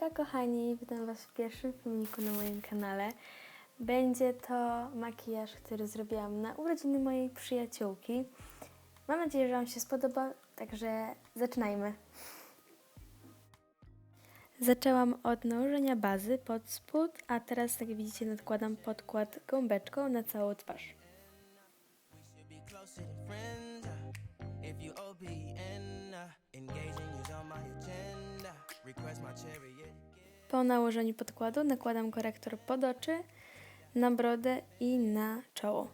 Hejka kochani, witam Was w pierwszym filmiku na moim kanale. Będzie to makijaż, który zrobiłam na urodziny mojej przyjaciółki. Mam nadzieję, że Wam się spodoba, także zaczynajmy. Zaczęłam od nałożenia bazy pod spód, a teraz jak widzicie nadkładam podkład gąbeczką na całą twarz. uh, uh, engaging Po nałożeniu podkładu nakładam korektor pod oczy, na brodę i na czoło.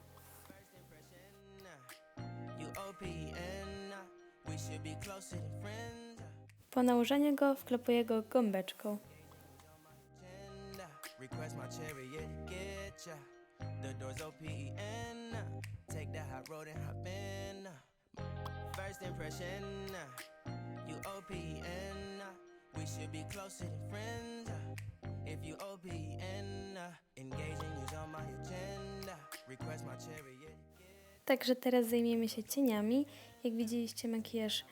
Po nałożeniu go wklepuję go gąbeczką. First impression. You OPN. We should be closer than friends. uh, If you OPN, uh, engaging you's on my agenda. Request my chariot. Także teraz zajmiemy się cieniami. Jak widzieliście, makijaż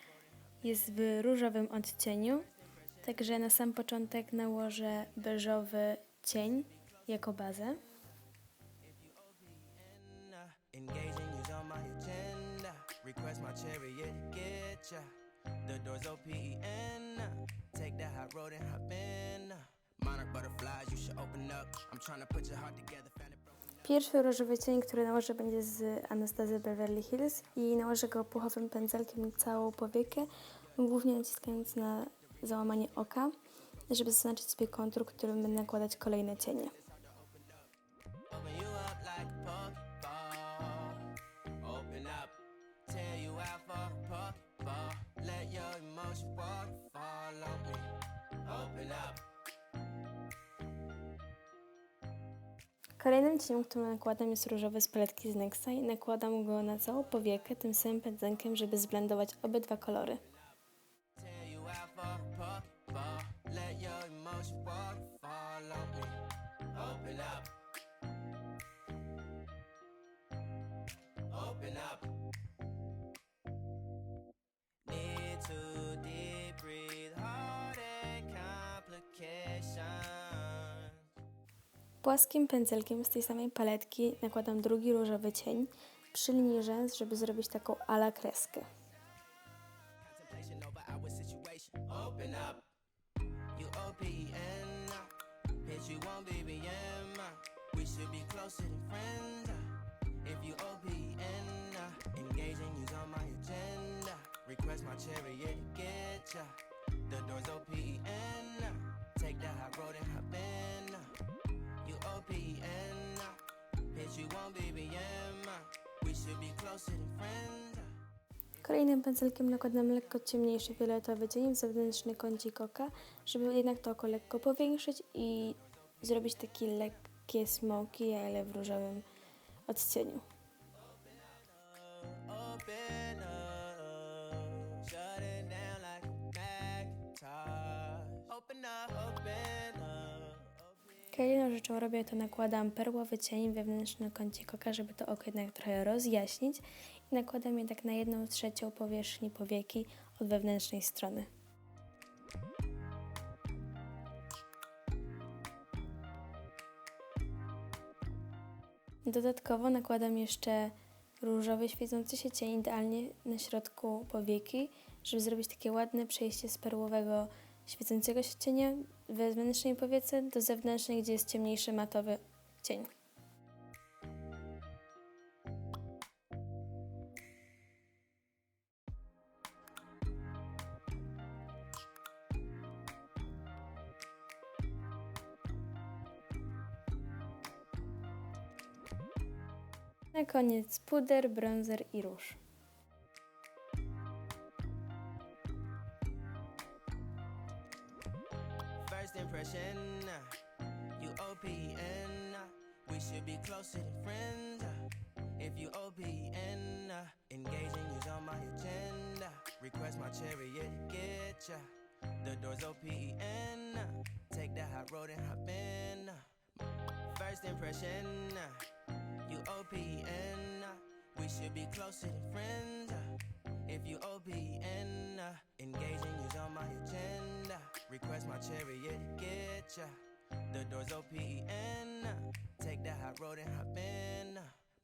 jest w różowym odcieniu. Także na sam początek nałożę beżowy cień jako bazę. uh, Engaging you's on my agenda. Request my chariot get ya. The door's uh, Take road and hop in. Monarch butterflies, you should open up. I'm trying to put your heart together. Found it broken. Pierwszy różowy cień, który nałożę, będzie z Anastazy Beverly Hills i nałożę go puchowym pędzelkiem całą powiekę, głównie naciskając na załamanie oka, żeby zaznaczyć sobie kontur, którym będę nakładać kolejne cienie. Kolejnym cieniem, który nakładam jest różowy z paletki z Nexa i nakładam go na całą powiekę tym samym pędzelkiem, żeby zblendować obydwa kolory. Tear you Płaskim pędzelkiem z tej samej paletki nakładam drugi różowy cień przy linii rzęs, żeby zrobić taką ala kreskę. Open. Request my chariot to get ya. The door's OPN. You won't be BM. We should be closer than friends. Kolejnym pędzelkiem nakładam lekko ciemniejszy fioletowy cień w zewnętrzny kącik oka, żeby jednak to oko lekko powiększyć i zrobić takie lekkie smoki, ale w różowym odcieniu. Open up, Kolejną rzeczą robię to nakładam perłowy cień wewnętrzny kącik oka, żeby to oko jednak trochę rozjaśnić i nakładam je tak na jedną trzecią powierzchni powieki od wewnętrznej strony. Dodatkowo nakładam jeszcze różowy świecący się cień idealnie na środku powieki, żeby zrobić takie ładne przejście z perłowego świecącego się cienia wewnętrznej powiece do zewnętrznej, gdzie jest ciemniejszy matowy cień. Na koniec puder, bronzer i róż. First impression, you OPN. We should be closer than friends. If you OPN, engaging you's on my agenda. Request my chariot get ya. The door's OPN. Take the hot road and hop in. First impression, you OPN. We should be closer than friends. If you OPN, engaging you's on my agenda. Request my chariot get ya. The doors O-P-E-N. Take the hot road and hop in.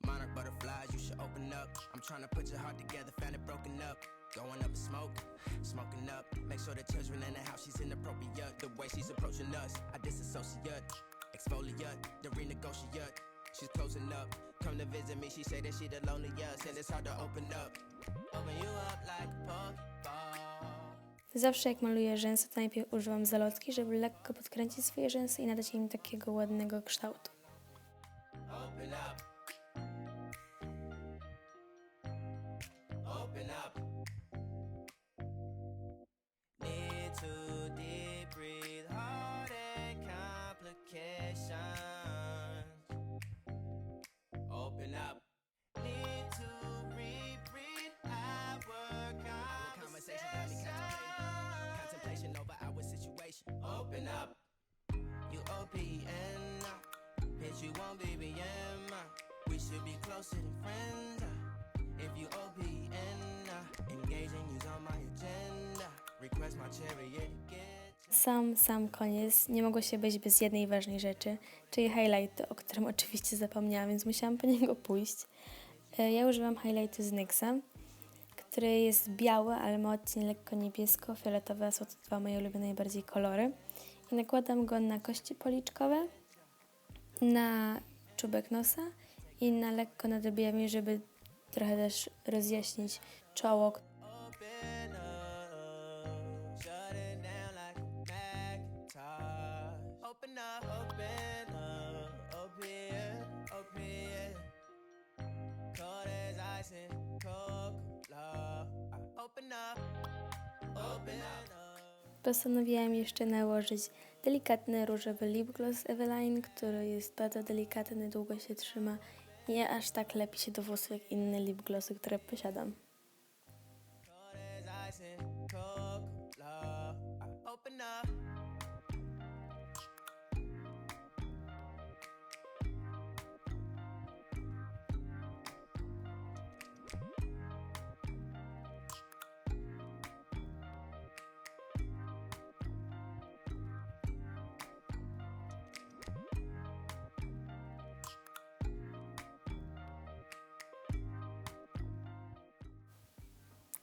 Monarch butterflies, you should open up. I'm trying to put your heart together, found it broken up. Going up in smoke, smoking up. Make sure the children in the house, she's inappropriate. The way she's approaching us, I disassociate. Exfoliate, the renegotiate. She's closing up. Come to visit me, she say that she the loneliest, and it's hard to open up. Open you up like a Pokeball. Zawsze jak maluję rzęsy, to najpierw używam zalotki, żeby lekko podkręcić swoje rzęsy i nadać im takiego ładnego kształtu. Up. You O-P-E-N Bitch, you won't We should be closer than friends. If you O-P-E-N Engaging you's on my agenda Request my chariot Sam, sam koniec. Nie mogło się być bez jednej ważnej rzeczy, czyli highlightu, o którym oczywiście zapomniałam, więc musiałam po niego pójść. E, Ja używam highlightu z NYXa, który jest biały, ale ma odcień lekko niebiesko-fioletowy, a są to dwa moje ulubione najbardziej kolory. Nakładam go na kości policzkowe, na czubek nosa i na lekko nad żeby trochę też rozjaśnić czoło, Open up Postanowiłam jeszcze nałożyć delikatny różowy lip gloss Eveline, który jest bardzo delikatny, długo się trzyma. Nie aż tak lepi się do włosów jak inne lip glossy, które posiadam. Open up.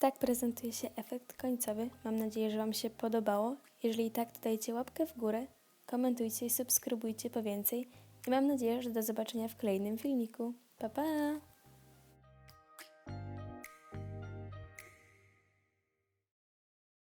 Tak prezentuje się efekt końcowy. Mam nadzieję, że Wam się podobało. Jeżeli tak, to dajcie łapkę w górę, komentujcie i subskrybujcie po więcej. I mam nadzieję, że do zobaczenia w kolejnym filmiku. Pa pa!